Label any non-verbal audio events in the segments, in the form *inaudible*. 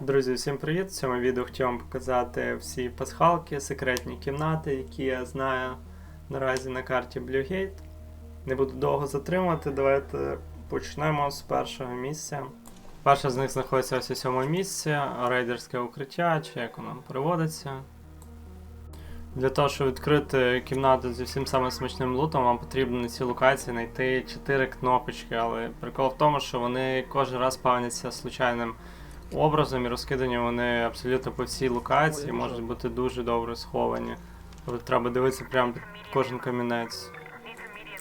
Друзі, всім привіт! В цьому відео хотів вам показати всі пасхалки, секретні кімнати, які я знаю наразі на карті Bluegate. Не буду довго затримувати, давайте почнемо з першого місця. Перше з них знаходиться ось у цьому місці, рейдерське укриття, чи як воно переводиться. Для того, щоб відкрити кімнату зі всім самим смачним лутом, вам потрібно на цій локації знайти 4 кнопочки, але прикол в тому, що вони кожен раз спавняться случайним образом і розкидані вони абсолютно по всій локації, можуть бути дуже добре сховані. Тобто треба дивитися прямо під кожен камінець.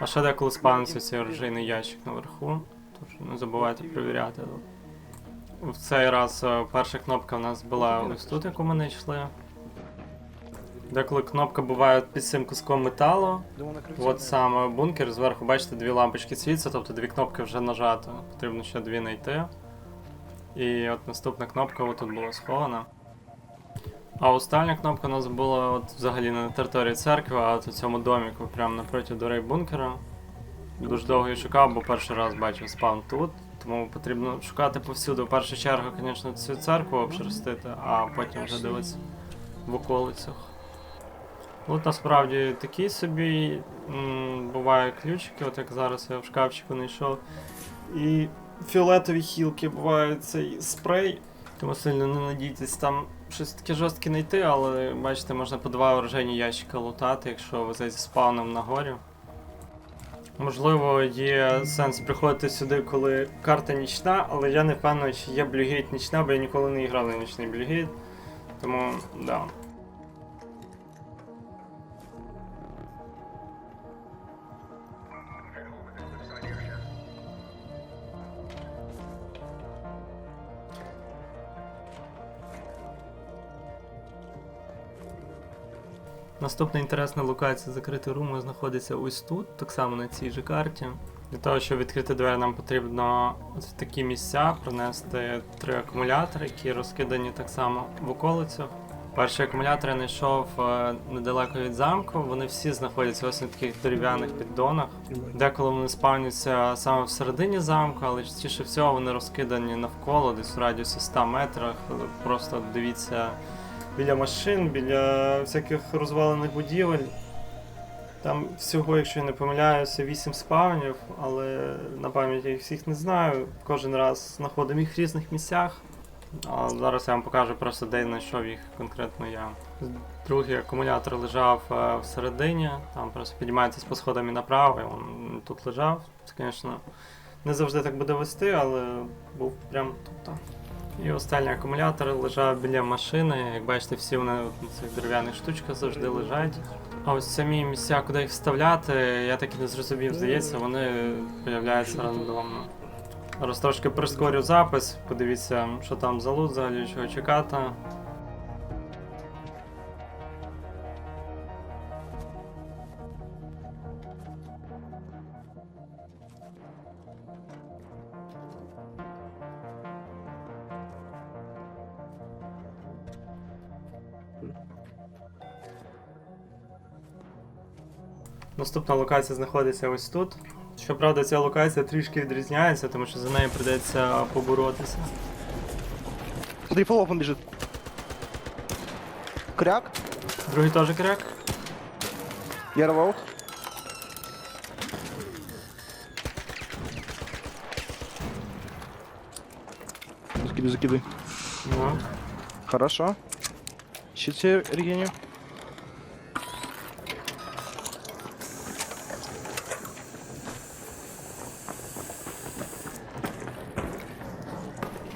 А ще деколи спавниться цей оружейний ящик наверху, тож не забувайте перевіряти. В цей раз е, перша кнопка в нас була ось тут, яку ми не йшли. Деколи кнопка буває під цим куском металу. От саме бункер, зверху бачите дві лампочки світяться, тобто дві кнопки вже нажато. Потрібно ще дві знайти. І от наступна кнопка отут була схована. А остання кнопка у нас була от взагалі не на території церкви, а от у цьому доміку, прямо напроти дверей бункера. Дуже довго її шукав, бо перший раз бачив спавн тут. Тому потрібно шукати повсюди. В першу чергу, звісно, цю церкву обшерстити, а потім вже дивитися в околицях. От насправді такі собі бувають ключики, от як зараз я в шкафчику знайшов. І фіолетові хілки бувають цей спрей. Тому сильно не надійтесь там щось таке жорстке знайти, але бачите, можна по два оружейні ящика лутати, якщо ви зі спавном на горі. Можливо, є сенс приходити сюди, коли карта нічна, але я не впевнений, чи є блюгейт нічна, бо я ніколи не грав на нічний блюгейт. Тому, да. Наступна інтересна локація закритої руму знаходиться ось тут, так само на цій же карті. Для того, щоб відкрити двері, нам потрібно в такі місця принести три акумулятори, які розкидані так само в околицях. Перший акумулятор я знайшов е, недалеко від замку. Вони всі знаходяться ось на таких дерев'яних піддонах. Деколи вони спавняться саме всередині замку, але частіше всього вони розкидані навколо, десь у радіусі 100 метрах. Просто дивіться біля машин, біля всяких розвалених будівель. Там всього, якщо я не помиляюся, 8 спавнів, але на пам'ять я їх всіх не знаю. Кожен раз знаходимо їх в різних місцях. А зараз я вам покажу просто де знайшов їх конкретно я. Другий акумулятор лежав е, всередині, там просто піднімається по сходам і направо, і він тут лежав. Це, звісно, не завжди так буде вести, але був прямо тут. І останній акумулятор лежав біля машини. Як бачите, всі вони на цих дерев'яних штучках завжди лежать. А ось самі місця, куди їх вставляти, я так і не зрозумів, здається, вони з'являються рандомно. Зараз трошки прискорю запис, подивіться, що там за лут взагалі, чого чекати. Наступна локація знаходиться ось тут. Щоправда, ця локація трішки відрізняється, тому що за нею прийдеться поборотися. Смотри, фоллоп он бежит. Кряк. Другий теж кряк. Я рваут. Закидывай, закидывай. Ну. Хорошо. Себе регеню.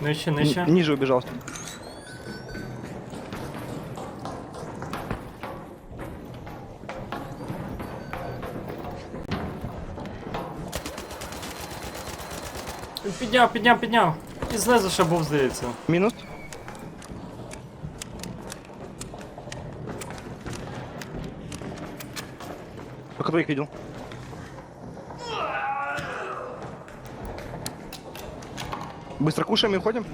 Нижче, Н- нижче. ниже убежал. Підняв, підняв, підняв. І знизу ще був, здається. Минус. Только твоих видел. Быстро кушаем и уходим.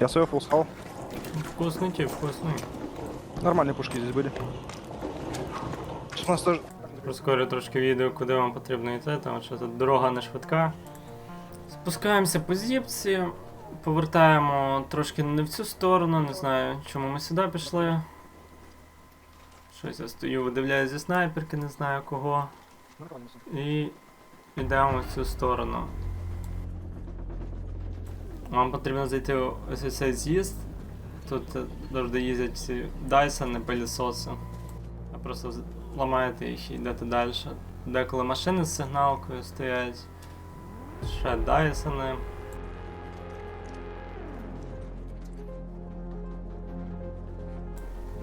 Я свой фул схал. Вкусний ті, вкусний. Нормальные пушки здесь были. Сейчас у нас тоже... Прискорю трошки відео, куди вам потрібно йти, тому що тут дорога не швидка. Спускаємося по зіпці, повертаємо трошки не в цю сторону, не знаю, чому ми сюди пішли. Щось я стою, видивляюсь зі снайперки, не знаю кого. І йдемо в цю сторону. Вам потрібно зайти в ось цей з'їзд. Тут завжди їздять всі Dyson, пилісоси. А просто ламаєте їх і йдете далі. Деколи машини з сигналкою стоять. Ще Dyson.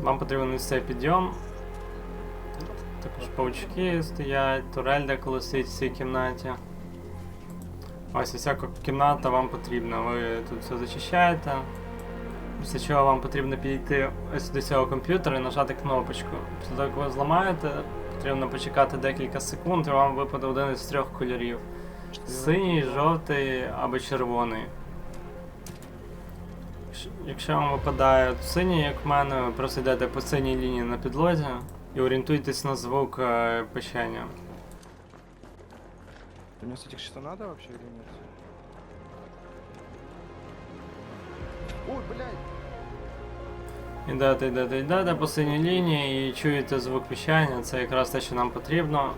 Вам потрібен ось цей підйом. Також паучки стоять, турель деколи стоїть в цій кімнаті. Ось ця кімната вам потрібна. Ви тут все зачищаєте. Після чого вам потрібно підійти ось до цього комп'ютера і нажати кнопочку. Після того, як ви зламаєте, потрібно почекати декілька секунд, і вам випаде один із трьох кольорів: синій, жовтий або червоний. Якщо- вам випадає синій, як в мене, просто йдете по синій лінії на підлозі і орієнтуйтесь на звук е, печення. Мне с этих чисто надо вообще или нет? Ой, блядь! Йдете, йдете, йдете по синій лінії і чуєте звук піщання, це якраз те, що нам потрібно.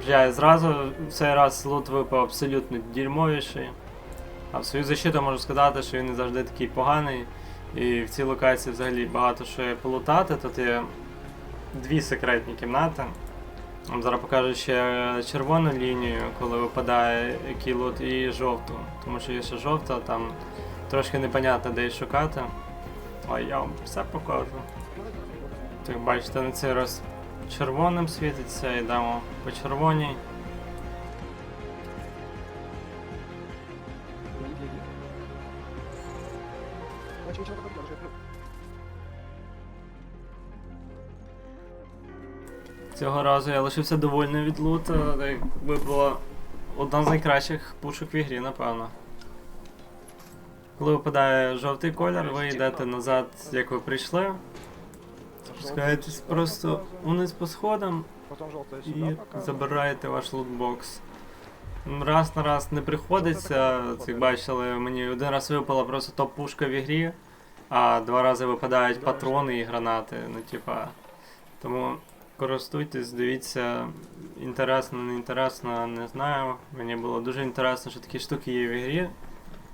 Вже зразу в цей раз лут випав абсолютно дерьмовіший. А в свою защиту можу сказати, що він не завжди такий поганий. І в цій локації взагалі багато що є полутати. Тут є дві секретні кімнати. Вам зараз покажу ще червону лінію, коли випадає який лут, і жовту. Тому що є ще жовта, там трошки непонятно, де її шукати. А я вам все покажу. Так бачите, на цей раз червоним світиться, йдемо по червоній. Цього разу я лишився довольний від лута, так якби була одна з найкращих пушок в ігрі, напевно. Коли випадає жовтий колір, ви йдете назад, як ви прийшли. Спускаєтесь просто вниз по сходам і забираєте ваш лутбокс. Раз на раз не приходиться, як бачили, мені один раз випала просто топ-пушка в ігрі, а два рази випадають патрони і гранати. Ну, типа. Тому користуйтесь, дивіться, інтересно, не інтересно, не знаю. Мені було дуже інтересно, що такі штуки є в ігрі.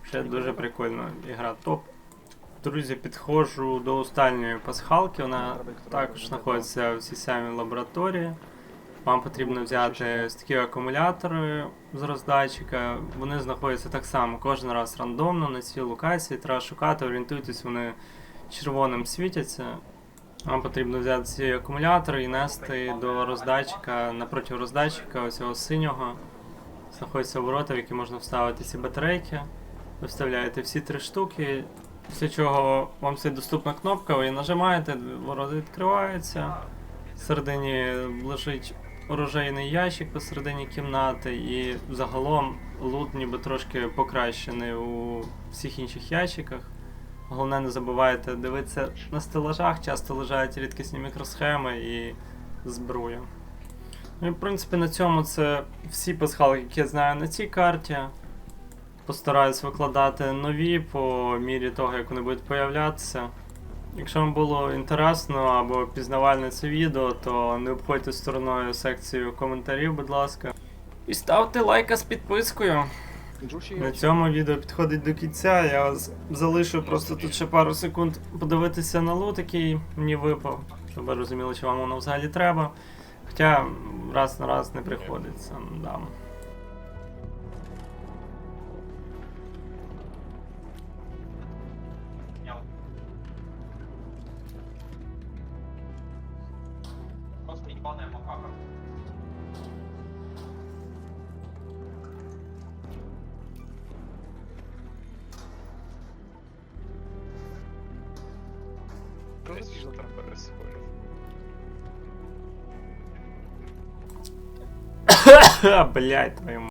Ще дуже прикольно. Ігра топ. Друзі, підходжу до останньої пасхалки, вона також знаходиться в цій самій лабораторії. Вам потрібно взяти такі акумулятори з роздатчика. Вони знаходяться так само кожен раз рандомно на цій локації. Треба шукати, орієнтуйтесь, вони червоним світяться. Вам потрібно взяти ці акумулятори і нести до роздатчика, напроти роздатчика, ось цього синього. Знаходяться ворота, в які можна вставити ці батарейки. Ви вставляєте всі три штуки, після чого вам все доступна кнопка, ви її нажимаєте, ворота відкриваються. Всередині лежить оружейний ящик посередині кімнати, і загалом лут ніби трошки покращений у всіх інших ящиках. Головне, не забувайте дивитися на стелажах, часто лежать рідкісні мікросхеми і зброя. Ну і в принципі на цьому це всі пасхалки, які я знаю на цій карті. Постараюсь викладати нові по мірі того, як вони будуть появлятися. Якщо вам було інтересно або пізнавальне це відео, то не обходьте стороною секцію коментарів, будь ласка. І ставте лайка з підпискою. На цьому відео підходить до кінця. Я залишу просто тут ще пару секунд подивитися на лут, який мені випав, щоб ви розуміли, чи вам воно взагалі треба. Хоча раз на раз не приходиться. Да. Происходит? *coughs* Блядь, твою м-